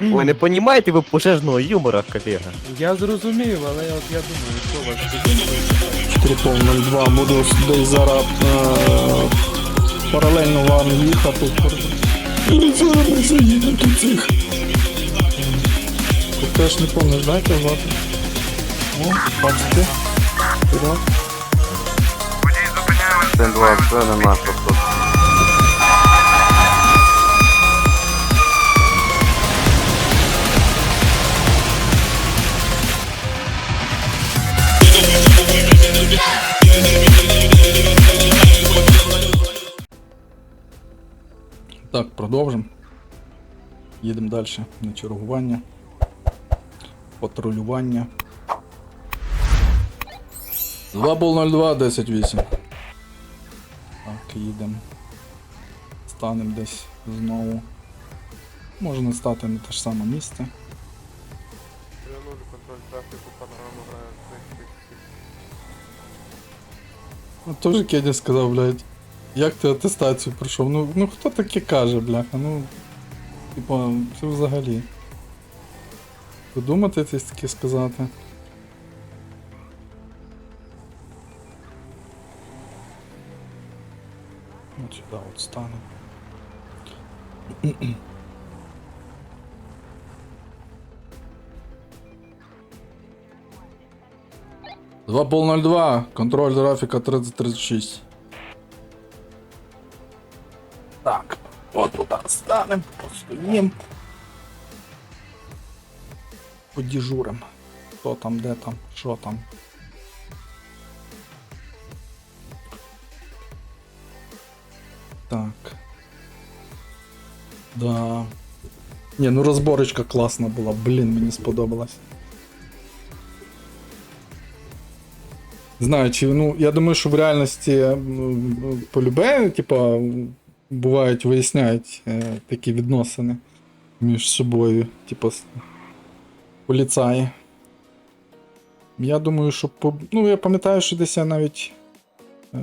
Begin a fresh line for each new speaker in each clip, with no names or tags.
Ви не понімаєте ви пожежного юмора, колега.
Я зрозумів, але от я думаю, що вас
4 повно 2 буду десь зараз е, паралельно вам їхати. Зараз до цих. Теж не помниш, дайте звати. О, бачите. Вперед.
Це два, це не наш
Так, продовжимо. Їдемо далі на чергування. Патрулювання. 2 бол 02, 10-8. Так, їдемо. Станемо десь знову. Може не стати на те ж саме місце. Ну, теж Кедя сказав, блядь, як ти атестацію пройшов? Ну, ну хто таке каже, бляха? Ну. Типа, це взагалі. Подумати це таке сказати. От сюди от стане. Два пол 02, контроль трафіка 3036. Так, от тут станем, постоїм. Подіжурим. Хто там, де там, що там. Так. Да. Ні, ну розборочка класна була, блін, мені сподобалась. Знаю, чи ну, я думаю, що в реальності м, полюбе, типа, бувають, виясняють е, такі відносини між собою, типа, с- поліцаї. Я думаю, що по... Ну, я пам'ятаю, що десь я навіть е,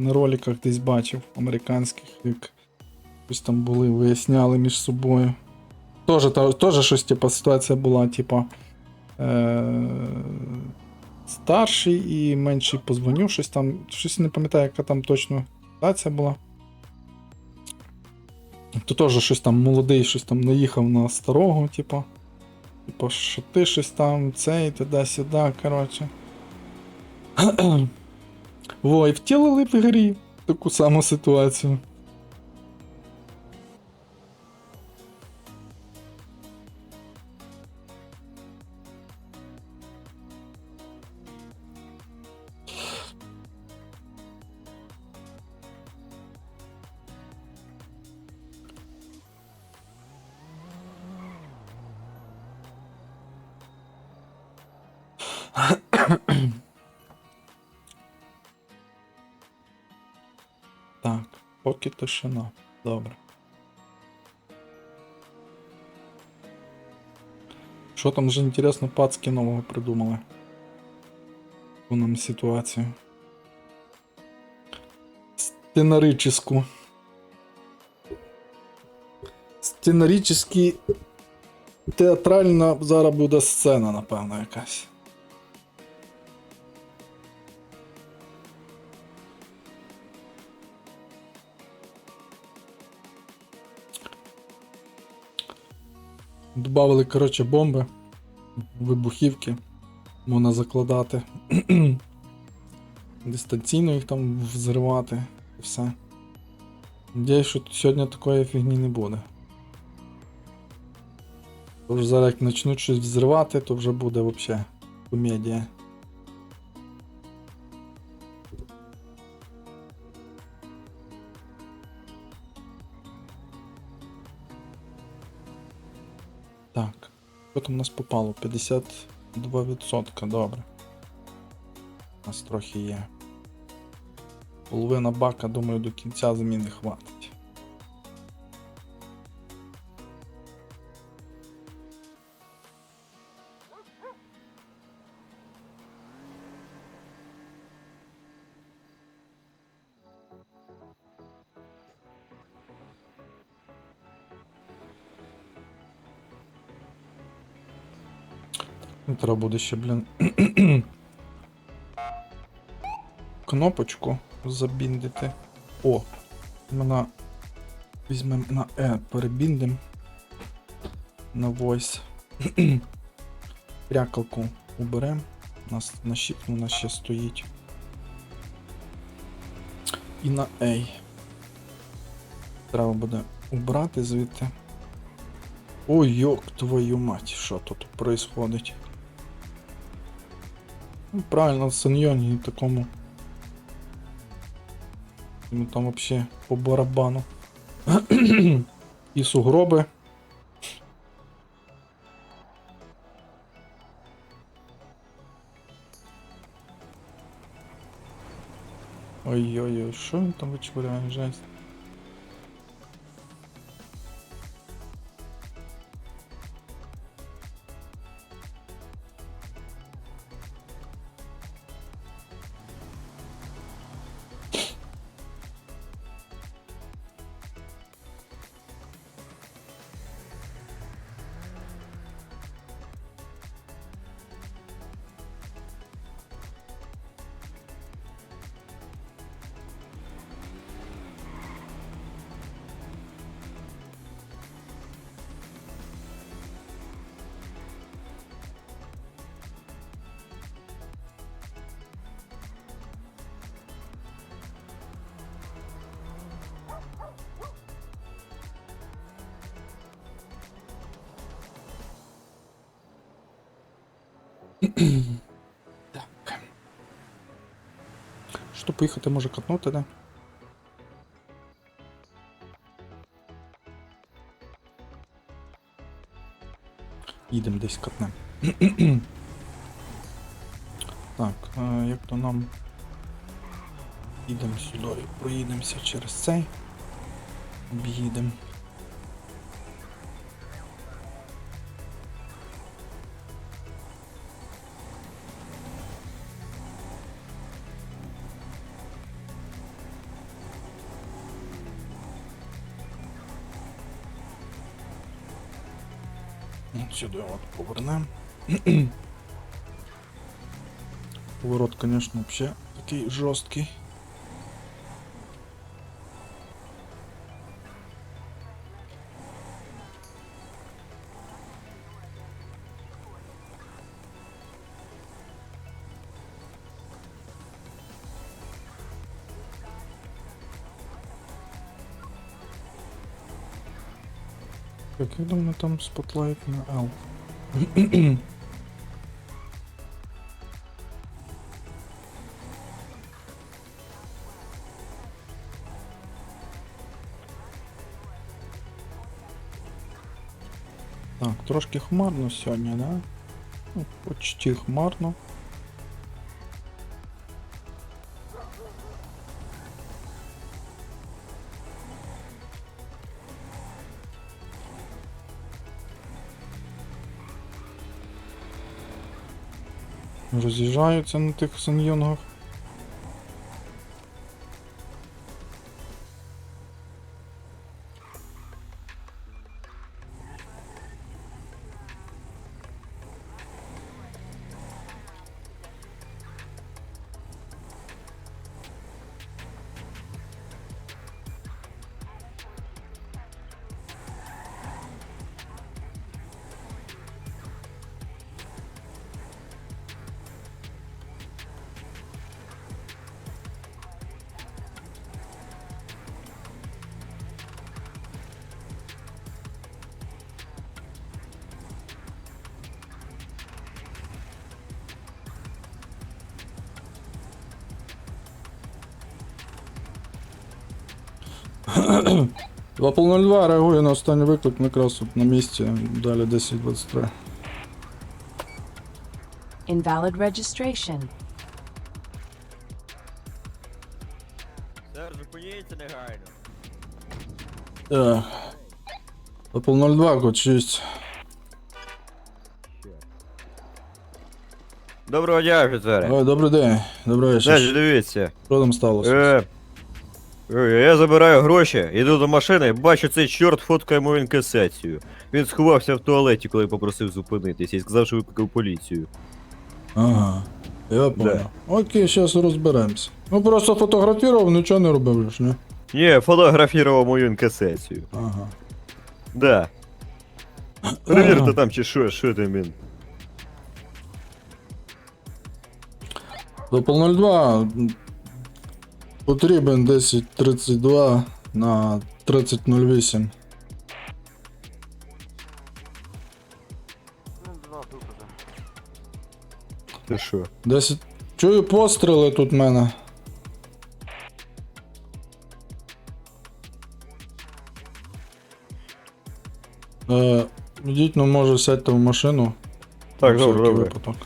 на роликах десь бачив американських, як щось там були, виясняли між собою. Тоже, тоже щось, типа, ситуація була, типа. Е, старший і менший позвонив, щось там. Щось не пам'ятаю, яка там точно ситуація була. То теж щось там молодий, щось там наїхав на старого, типу. Типу, що ти щось там, цей, туди-сюди, коротше. Во, і втілили в грі таку саму ситуацію. Тишина. Добре. Що там вже інтересно пацки нового придумали? Яку нам ситуацію. Сценарическу. Сценарически театральна зараз буде сцена, напевно, якась. Добавили, коротше, бомби, вибухівки. Можна закладати. Дистанційно їх там взривати і все. Надіюсь, що сьогодні такої фігні не буде. Тож зараз як почнуть щось взривати, то вже буде взагалі комедія. Там у нас попало? 52%, добре. У нас трохи є. Половина бака, думаю, до кінця заміни хватить. Треба буде ще, блін. Кнопочку забіндити. О! Мене візьмемо на E, перебіндим. На voice. Прякалку уберем. У нас на shift у нас ще стоїть. І на A. Треба буде убрати звідти. Ой, йок, твою мать, що тут происходить? Ну, правильно, в Саньйоні такому. Ну там вообще по барабану. І сугроби. Ой-ой-ой, що він там вичворяє, жесть. Так. Що поїхати може катнути, да? Їдемо десь катнем. так, як то нам. Їдемо сюди, проїдемося через цей. Об'їдемо. Сюди от повернемо. Поворот, конечно, вообще такий жорсткий. Так, я думаю, там спотлайт на L. Так, трошки хмарно сьогодні, да? Ну, почти хмарно. Роз'їжджаються на тих саньйонгах. 2.02 реагує на останній виклик якраз на місці, далі 10.23.
Invalid registration.
Сер, зупиніться негайно.
Так. Apple 02, код 6.
Доброго дня, офіцери.
Ой, добрий день, добрий вечір.
Значить, дивіться.
Що там сталося?
Е, Я забираю гроші, іду до машини, бачу цей чорт фоткає мою інкасацію. Він сховався в туалеті, коли попросив зупинитись, і сказав, що викликав поліцію.
Ага. Я понял. Окей, зараз розберемося. Ну просто фотографував, нічого не робив ж, не?
Ні, фотографував мою інкасацію.
Ага.
Да. Перевірте там чи що, що там він.
До 02 потрібен 1032 на 3008.
Ти що?
10. Чую постріли тут в мене. Е, ідіть, ну може сядьте в машину.
Так, добре,
всякий
добре.
випадок.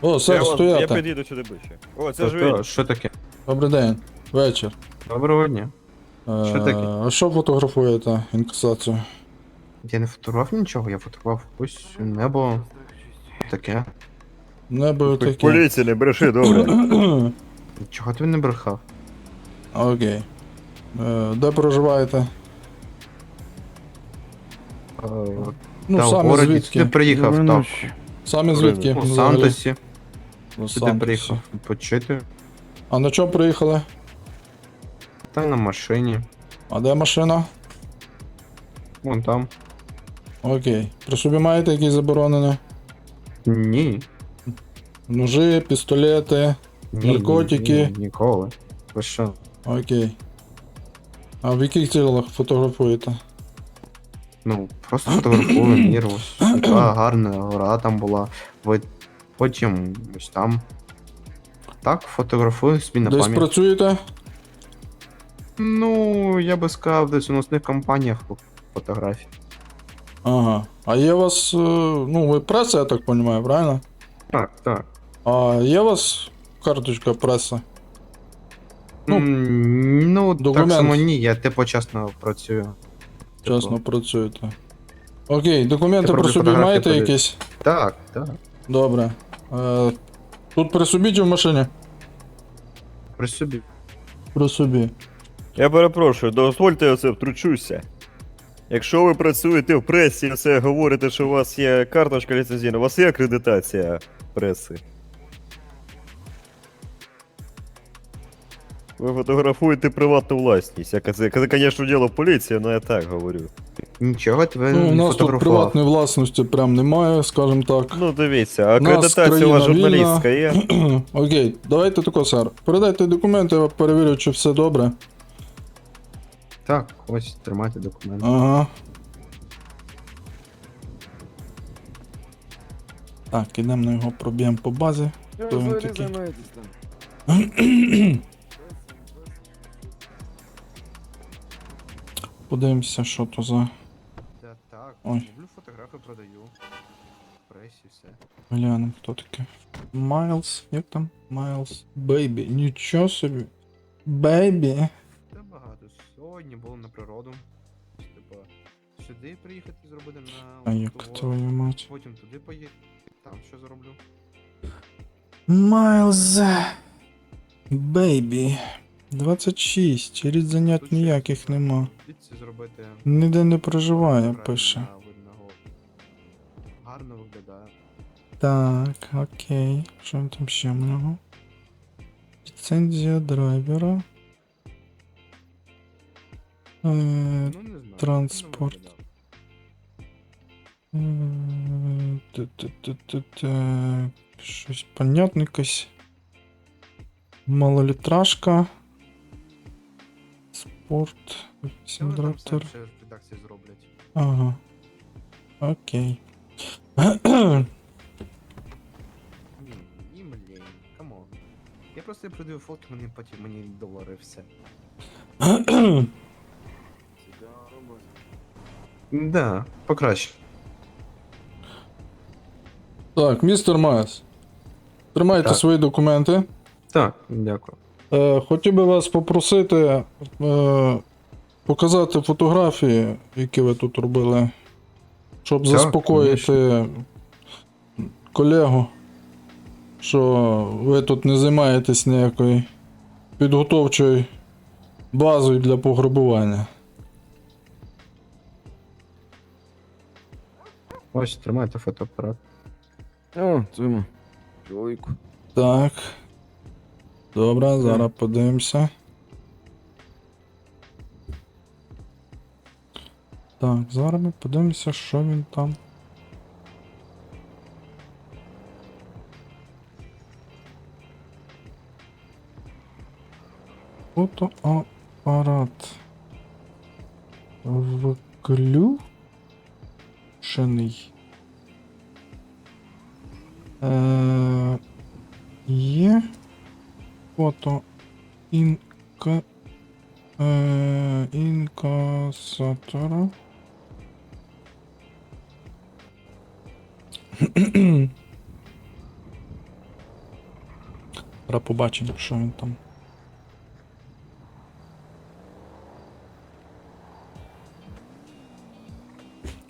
О, сер,
я, я
стояти.
підійду сюди ближче. О, це ж
Та. Що таке?
Добрий день, вечір.
Доброго дня.
Е,
Що таке?
А що фотографуєте інкасацію?
Я не фотографував нічого, я фотографував ось небо. Таке.
Небо таке.
Поліція, не бреши, добре.
Чого ти не брехав?
Окей. Е, де проживаєте? Ну,
Та в
самі
городі
звідки?
сюди приїхав, так.
Самі звідки?
У
взагалі?
Сантосі
Ну,
сюди
Сантосі.
приїхав почити.
А на чому приїхали?
Та на машині.
А де машина?
Вон там.
Окей. При собі маєте якісь заборонені?
Ні.
Ножи, пістолети.
ні
Наркотики.
Ні, ніколи. Ви що?
Окей. А в яких цілях фотографуєте?
Ну, просто фотографую мір, ось така гарна гора там була. Ви потім ось там. Так, фотографую собі на
Десь
пам'ять.
працюєте?
Ну, я би сказав, десь у носних компаніях фо- фотографій.
Ага. А є у вас. е, Ну, ви преса, я так розумію, правильно?
Так, так.
А є у вас карточка преси? Ну,
Ну,
документ.
так само ні, я типу чесно працюю.
Чесно працюєте. Окей, документи при
роблю
собі
фотографії
маєте
подаю.
якісь?
Так, так.
Добре. Е, тут при собі чи в машині?
При собі.
При собі.
Я перепрошую, дозвольте я це втручуся. Якщо ви працюєте в пресі, і це говорите, що у вас є карточка ліцензійна, у вас є акредитація преси. Ви фотографуєте приватну власність. Яка це, це, звісно, діло поліції, але я так говорю.
Нічого тебе
Ну, у
не
нас тут
фотографував.
приватної власності прям немає, скажімо так.
Ну дивіться, акредитація у
країна
вас журналістська є.
Окей, давайте тако, сер. Передайте документи, я перевірю, чи все добре.
Так, ось тримайте документи.
Ага. Так, ідемо на його проб'ємо по базі. Хто він такий? Подивимося, що то за
Та, так,
Ой.
люблю фотографії продаю. В пресі все.
глянемо, хто таке. Майлз, як там? Майлз. Бейбі. Нічого собі. Бейбі.
Сьогодні було на природу. Типа, сюди приїхати зробити на
А як твою мать?
Потім туди поїхати. Там що зроблю.
Майлз. Бейбі. 26. Через занять ніяких нема.
Звідси зробити.
Ніде не проживає,
правильно
пише.
видного. Гарно виглядає.
Так, окей. Що там ще в нього? Ліцензія драйвера. Е, транспорт. е. Щось понятне якось. Малолітражка. Спорт.
Зроблять.
Ага. Окей.
Ні, ні, камон. Я просто продаю фотки, мені потім мені долари все. Да, покраще.
так, містер Майс. Тримайте
Так.
свої документи.
Так, дякую.
Е, хотів би вас попросити е, показати фотографії, які ви тут робили, щоб
Так,
заспокоїти колегу, що ви тут не займаєтесь ніякою підготовчою базою для пограбування.
Ось, тримайте фотоапарат.
О, цьому чоловіку.
Так. Добре, зараз подивимося. Так, зараз ми подивимося, що він там. Фотоапарат. Включений. Е, є фото інка, е, інкасатора. Зараз побачимо, що він там.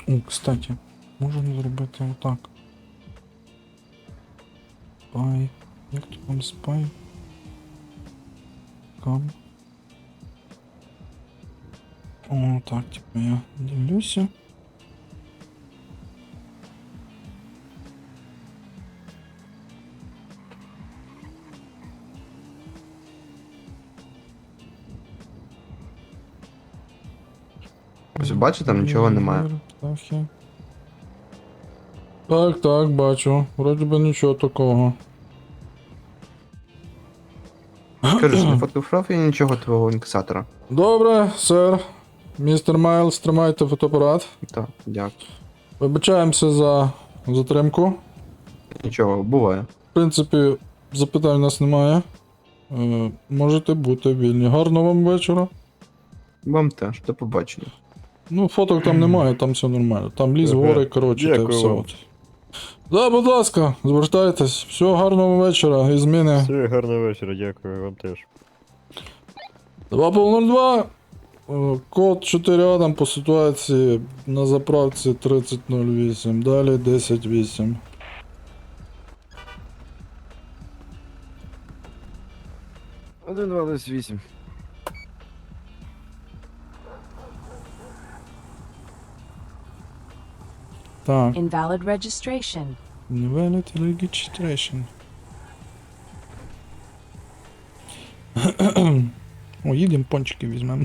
О, кстати, можемо зробити отак. Спай. Як то там спай? Кам. О, так, типу я дивлюся.
Ось бачите, там нічого немає.
Птахи. Так, так, бачу. Вроді би нічого такого.
Скажи, що не я нічого твого інкасатора.
Добре, сер. Містер Майлз, тримайте фотоапарат.
Так, дякую.
Вибачаємося за затримку.
Нічого, буває.
В принципі, запитань у нас немає. Е, можете бути вільні. Гарного вам вечора.
Вам теж, до побачення.
Ну, фоток там немає, там все нормально. Там ліс,
Ага.
гори, коротше, та
Дякую
все.
вам.
От. Да, будь ласка, звертайтесь. Всього гарного вечора і зміни.
Все, гарного вечора, дякую вам теж.
2.02. Е, Код 4 Адам по ситуації на заправці 3008. Далі 10.8.
Один, два, десь вісім.
Так,
Invalid registration.
Invalid registration. О, їдемо пончики візьмемо.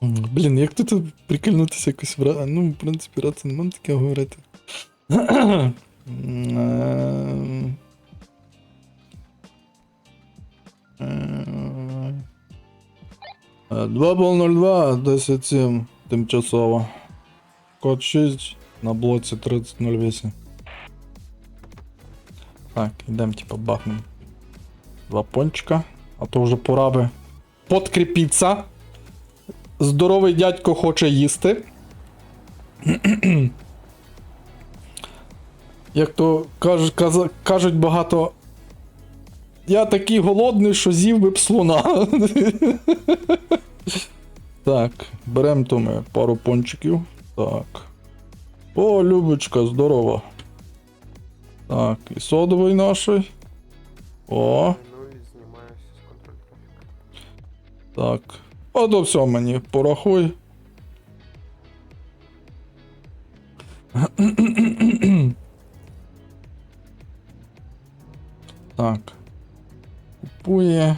Блін, як тут прикольнутися якось в ра... Ну, в принципі, раці не можна таке говорити. Е, 2 107 тимчасово. Код 6 на блоці 3008. Так, йдемо типа бахнем. Два пончика. А то вже пора би подкріпіться. Здоровий дядько хоче їсти. Як то кажуть, кажуть багато я такий голодний, що з'їв би б слона. Так, беремо то ми пару пончиків. Так. О, Любочка, здорово. Так, і содовий наший. О, так. А до всього мені порахуй. Так. Купує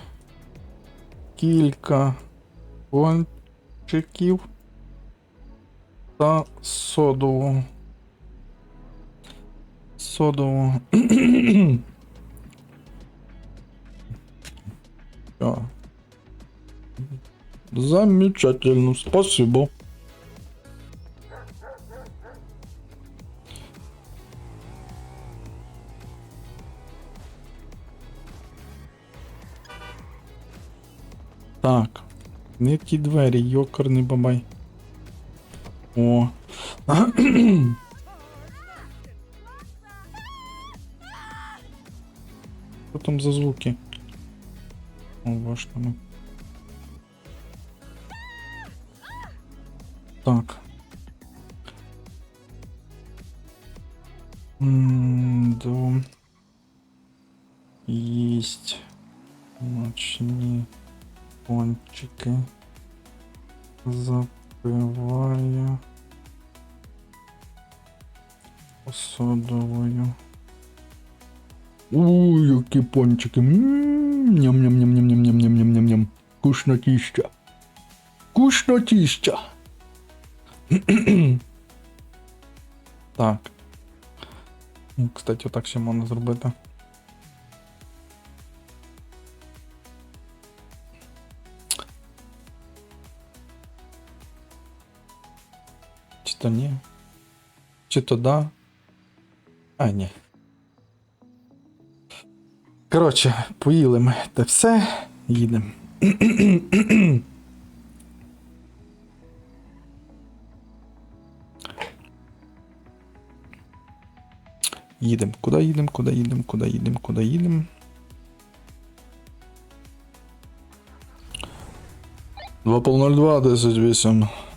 кілька пончиків та содову. Содову. Все. Замечательно, спасибо. Не ті двері, йокарний бабай. О. Що там за звуки? О, ваш там. Так. Дом. Есть. Ночник. Пончики запиваю содовою. Ой, які пончики. Ням-ням-ням-ням-ням-ням-ням-ням-ням. Вкуснотища. Вкуснотища. так. Ну, Кстати, отак ще можна зробити. полностью туда. А, ні. Коротше, поїли ми те все, їдемо. Їдемо, куди їдемо, куди їдемо, куди їдемо, куди їдемо. 2.02 10, 10.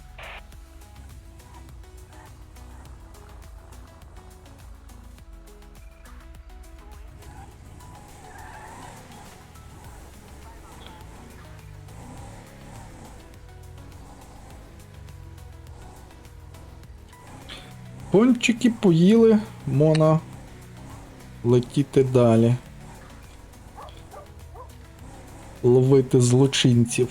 Пончики поїли, мона летіти далі. Ловити злочинців.